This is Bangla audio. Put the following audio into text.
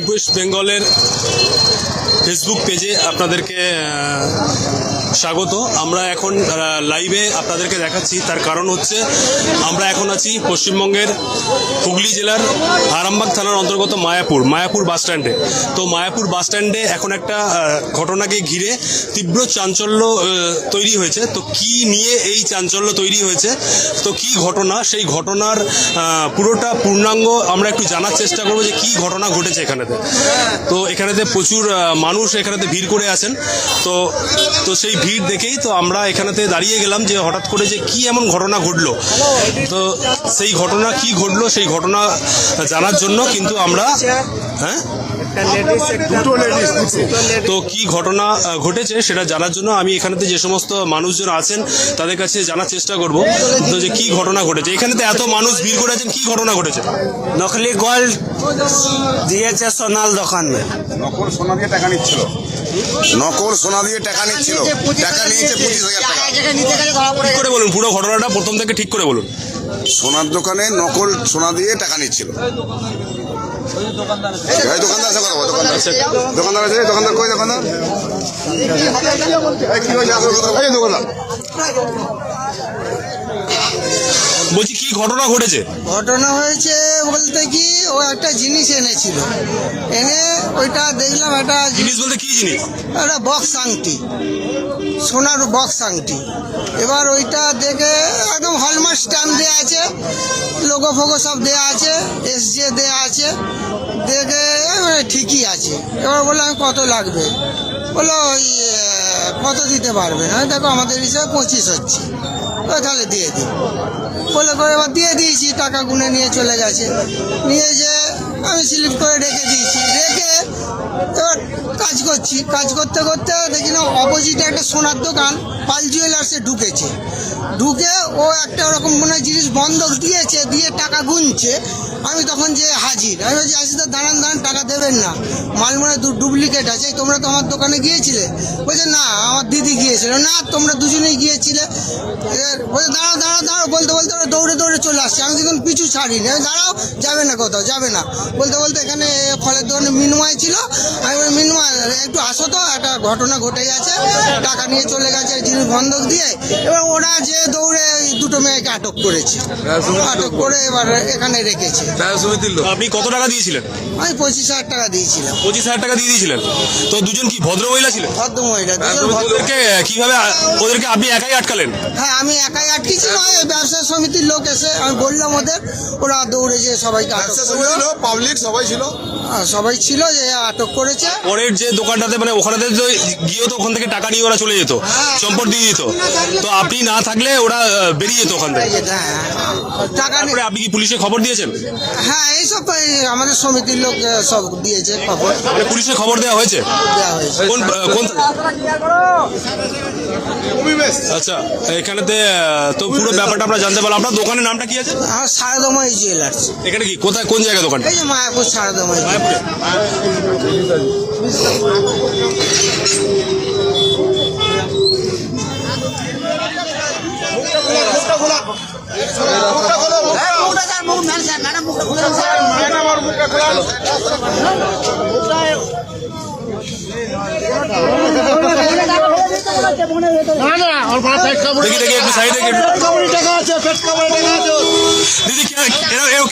ওয়েস্ট বেঙ্গলের ফেসবুক পেজে আপনাদেরকে স্বাগত। আমরা এখন লাইভে আপনাদেরকে দেখাচ্ছি। তার কারণ হচ্ছে, আমরা এখন আছি পশ্চিমবঙ্গের হুগলি জেলার আরামবাগ থানার অন্তর্গত মায়াপুর মায়াপুর বাস স্ট্যান্ডে। তো মায়াপুর বাস স্ট্যান্ডে এখন একটা ঘটনাকে ঘিরে তীব্র চাঞ্চল্য তৈরি হয়েছে। তো কি নিয়ে এই চাঞ্চল্য তৈরি হয়েছে? তো কি ঘটনা? সেই ঘটনার পুরোটা পূর্ণাঙ্গ আমরা একটু জানার চেষ্টা করব যে কি ঘটনা ঘটেছে এখানেতে। তো এখানেতে প্রচুর মানুষ এখানেতে ভিড় করে আছেন। তো তো সেই ভিড় দেখেই তো আমরা এখানেতে দাঁড়িয়ে গেলাম যে হঠাৎ করে যে কি এমন ঘটনা ঘটলো। তো সেই ঘটনা কি ঘটলো সেই ঘটনা জানার জন্য কিন্তু আমরা হ্যাঁ? দুটো লেডিস তো কি ঘটনা ঘটেছে সেটা জানার জন্য আমি এখানেতে যে সমস্ত মানুষজন আছেন তাদের কাছে জানার চেষ্টা করব। তো যে কি ঘটনা ঘটেছে এখানেতে এত মানুষ ভিড় করে আছেন কি ঘটনা ঘটেছে? নকলি গোল্ড দিয়েছে সোনাল দোকানে নকল সোনা দিয়ে টাকা নিচ্ছিল। নকল সোনা দিয়ে টাকা নিচ্ছিল। টাকা নিয়েছে পঁচিশ হাজার টাকা। ঠিক করে বলুন পুরো ঘটনাটা প্রথম থেকে ঠিক করে বলুন। সোনার দোকানে নকল সোনা দিয়ে টাকা নিচ্ছিল। এই দোকানদার আছে কথা দোকানদার আছে। দোকানদার আছে দোকানদার কই দোকানদার? এই কি হইছে আসল কথা। এই দোকানদার। বলছি কি ঘটনা ঘটেছে? ঘটনা হয়েছে বলতে কি ও একটা জিনিস এনেছিল। এনে ওইটা দেখলাম একটা জিনিস বলতে কি জিনিস? একটা বক্স আংটি সোনার বক্স আংটি। এবার ওইটা দেখে একদম হলমার্ক স্ট্যাম্প দেওয়া আছে লোগো ফোগো সব দেওয়া আছে এস জে দেওয়া আছে। দেখে ঠিকই আছে। এবার বললাম কত লাগবে? বলল ওই কত দিতে পারবে আমি দেখো আমাদের হিসাবে পঁচিশ হচ্ছে। তাহলে দিয়ে দিই। বলে করে এবার দিয়ে দিয়েছি, টাকা গুনে নিয়ে চলে গেছে। নিয়ে যে আমি স্লিপ করে রেখে দিয়েছি। রেখে এবার কাজ করছি। কাজ করতে করতে দেখি না অপোজিটে একটা সোনার দোকান, পাল জুয়েলার্সে ঢুকেছে। ঢুকে ও একটা ওরকম মনে হয় জিনিস বন্ধক দিয়েছে, দিয়ে টাকা গুনছে। আমি তখন যে হাজির। আমি বলছি আসি তো দাঁড়ান দাঁড়ান, টাকা দেবেন না। মাল মনে হয় ডুপ্লিকেট আছে, তোমরা তো আমার দোকানে গিয়েছিলে? বলছে, না, আমার দিদি গিয়েছিল। না, তোমরা দুজনেই গিয়েছিলে? বলছে, দাঁড়াও দাঁড়াও দাঁড়াও। বলতে বলতে ওরা দৌড়ে দৌড়ে চলে আসছে। আমি দেখুন পিছু ছাড়িনি। আমি দাঁড়াও, যাবে না কোথাও, যাবে না। বলতে বলতে এখানে ফলের দোকানে মিনময় ছিল। আমি বলি মিনময় একটু আসো তো একটা ঘটনা ঘটে গেছে। টাকা নিয়ে চলে গেছে জিনিস বন্ধক দিয়ে। এবার ওরা যে দৌড়ে দুটো মেয়েকে আটক করেছে। আটক করে এবার এখানে রেখেছে। আপনি কত টাকা দিয়েছিলেন? আমি পঁচিশ হাজার টাকা দিয়েছিলাম। পঁচিশ হাজার টাকা দিয়ে দিয়েছিলেন? তো দুজন কি ভদ্র মহিলা ছিলেন? ভদ্র ওদেরকে কীভাবে ওদেরকে আপনি একাই আটকালেন? হ্যাঁ আমি একাই আটকেছি নয় ওই ব্যবসা সমিতির লোক এসে আমি বললাম ওদের ওরা দৌড়ে যে সবাইকে আটক করল। পাবলিক সবাই ছিল? সবাই ছিল যে আটক করেছে। পরের যে দোকানটাতে মানে ওখানে তো গিয়েও তো ওখান থেকে টাকা নিয়ে ওরা চলে যেত চম্পট দিয়ে দিত তো আপনি না থাকলে ওরা বেরিয়ে যেত ওখান থেকে। হ্যাঁ টাকা নি- তারপরে আপনি কি পুলিশে খবর দিয়েছেন? হ্যাঁ এইসব এই আমাদের সমিতির লোক সব দিয়েছে খবর। মানে পুলিশে খবর দেওয়া হয়েছে? দেওয়া হয়েছে। কোন কোন আচ্ছা এখানেতে তো পুরো ব্যাপারটা আমরা জানতে পারলাম আপনার দোকানের নামটা কি আছে? আমার সারদময় জুয়েলার্স। এখানে কি? কোথায় কোন জায়গা দোকান এই যে মায়াপুর সারদময় দেখি দেখি একটু সাইডে দিদি কি- এরা- এরা-